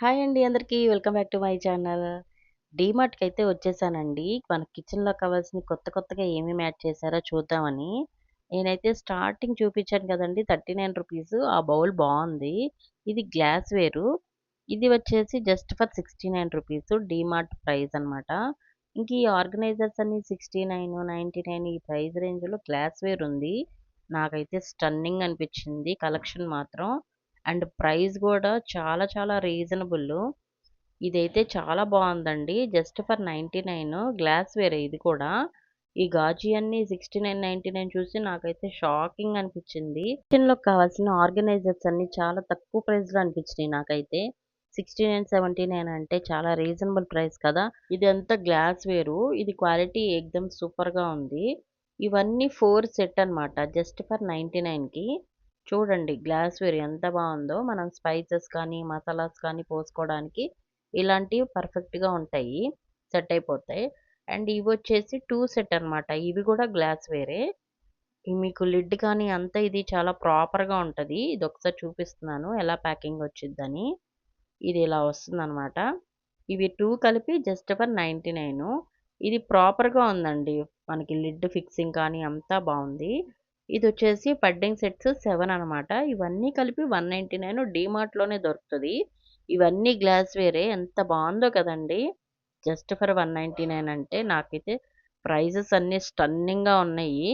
Hi అండి అందరికీ. Welcome back to my channel. డీమార్ట్కి అయితే వచ్చేసానండి. మన కిచెన్లో కావాల్సిన కొత్త కొత్తగా ఏమేమి యాడ్ చేశారో చూద్దామని. నేనైతే స్టార్టింగ్ చూపించాను కదండి థర్టీ నైన్ రూపీస్ ఆ బౌల్ బాగుంది. ఇది గ్లాస్ వేరు. ఇది వచ్చేసి just for sixty nine rupees DMart price అనమాట ఇంక ఈ ఆర్గనైజర్స్ అన్ని సిక్స్టీ నైన్ నైంటీ నైన్ ఈ ప్రైస్ రేంజ్లో గ్లాస్ వేర్ ఉంది. నాకైతే స్టన్నింగ్ అనిపించింది. కలెక్షన్ మాత్రం. అండ్ ప్రైస్ కూడా చాలా చాలా రీజనబుల్. ఇదైతే చాలా బాగుందండి. Just for ninety nine glassware ఇది కూడా. ఈ గాజీ అన్ని సిక్స్టీ నైన్ నైన్టీ నైన్ చూసి నాకైతే షాకింగ్ అనిపించింది. కిచెన్లో కావాల్సిన ఆర్గనైజర్స్ అన్ని చాలా తక్కువ ప్రైస్లో అనిపించినాయి నాకైతే. సిక్స్టీ నైన్ సెవెంటీ నైన్ అంటే చాలా రీజనబుల్ ప్రైస్ కదా. ఇది అంతా గ్లాస్ వేరు. ఇది క్వాలిటీ ఎక్దమ్ సూపర్గా ఉంది. ఇవన్నీ ఫోర్ సెట్ అనమాట జస్ట్ ఫర్ నైంటీ నైన్కి. చూడండి గ్లాస్వేర్ ఎంత బాగుందో. మనం స్పైసెస్ కానీ మసాలాస్ కానీ పోసుకోవడానికి ఇలాంటివి పర్ఫెక్ట్గా ఉంటాయి. సెట్ అయిపోతాయి. అండ్ ఇవి వచ్చేసి టూ సెట్ అనమాట ఇవి కూడా గ్లాస్ వేరే. మీకు లిడ్ కానీ అంతా ఇది చాలా ప్రాపర్గా ఉంటుంది. ఇది ఒకసారి చూపిస్తున్నాను ఎలా ప్యాకింగ్ వచ్చిద్దని ఇది ఇలా వస్తుందన్నమాట. ఇవి టూ కలిపి జస్ట్ ఫర్ నైంటీ నైన్. ఇది ప్రాపర్గా ఉందండి. మనకి లిడ్ ఫిక్సింగ్ కానీ అంతా బాగుంది. ఇది వచ్చేసి పడ్డింగ్ సెట్స్ సెవెన్ అనమాట ఇవన్నీ కలిపి వన్ నైంటీ నైన్ డీమార్ట్లోనే దొరుకుతుంది. ఇవన్నీ గ్లాస్ వేరే ఎంత బాగుందో కదండి. Just for one ninety nine అంటే నాకైతే ప్రైజెస్ అన్నీ స్టన్నింగ్గా ఉన్నాయి.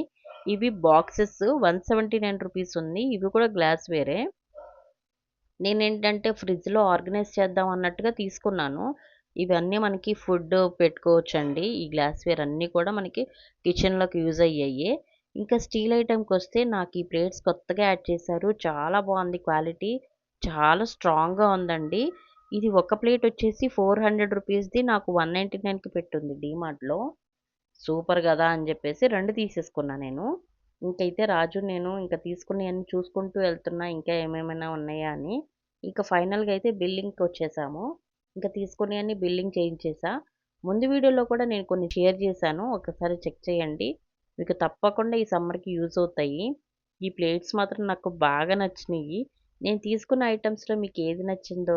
ఇవి boxes one seventy nine rupees ఉంది. ఇవి కూడా గ్లాస్ వేరే. నేనేంటంటే ఫ్రిడ్జ్లో ఆర్గనైజ్ చేద్దాం అన్నట్టుగా తీసుకున్నాను. ఇవన్నీ మనకి ఫుడ్ పెట్టుకోవచ్చండి. ఈ గ్లాస్ వేర్ అన్నీ కూడా మనకి కిచెన్లోకి యూజ్ అయ్యాయి. ఇంకా స్టీల్ ఐటెంకి వస్తే నాకు ఈ ప్లేట్స్ కొత్తగా యాడ్ చేశారు. చాలా బాగుంది క్వాలిటీ. చాలా స్ట్రాంగ్గా ఉందండి. ఇది ఒక ప్లేట్ వచ్చేసి ఫోర్ హండ్రెడ్ రూపీస్ది. నాకు వన్ నైంటీ నైన్కి పెట్టుంది డీమార్ట్లో. సూపర్ కదా అని చెప్పేసి రెండు తీసేసుకున్నా నేను. ఇంకైతే రాజు నేను ఇంకా తీసుకుని చూసుకుంటూ వెళ్తున్నా ఇంకా ఏమేమైనా ఉన్నాయా అని. ఇంకా ఫైనల్గా అయితే బిల్లింగ్కి వచ్చేసాము. ఇంకా తీసుకుని బిల్లింగ్ చేయించేసా. ముందు వీడియోలో కూడా నేను కొన్ని షేర్ చేశాను. ఒకసారి చెక్ చేయండి. మీకు తప్పకుండా ఈ సమ్మర్కి యూజ్ అవుతాయి. ఈ ప్లేట్స్ మాత్రం నాకు బాగా నచ్చినాయి నేను తీసుకున్న ఐటమ్స్లో మీకు ఏది నచ్చిందో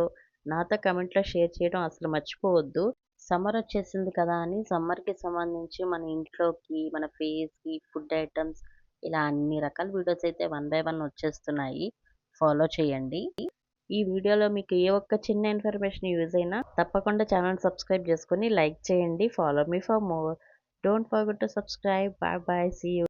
నాతో కమెంట్లో షేర్ చేయడం అసలు మర్చిపోవద్దు. సమ్మర్ వచ్చేసింది కదా అని సమ్మర్కి సంబంధించి మన ఇంట్లోకి మన ఫేస్కి ఫుడ్ ఐటమ్స్ ఇలా అన్ని రకాల వీడియోస్ అయితే వన్ బై వన్ వచ్చేస్తున్నాయి. ఫాలో చేయండి. ఈ వీడియోలో మీకు ఏ ఒక్క చిన్న ఇన్ఫర్మేషన్ యూజ్ అయినా తప్పకుండా ఛానల్ సబ్స్క్రైబ్ చేసుకొని లైక్ చేయండి. Follow me for more. Don't forget to subscribe. Bye bye. See you.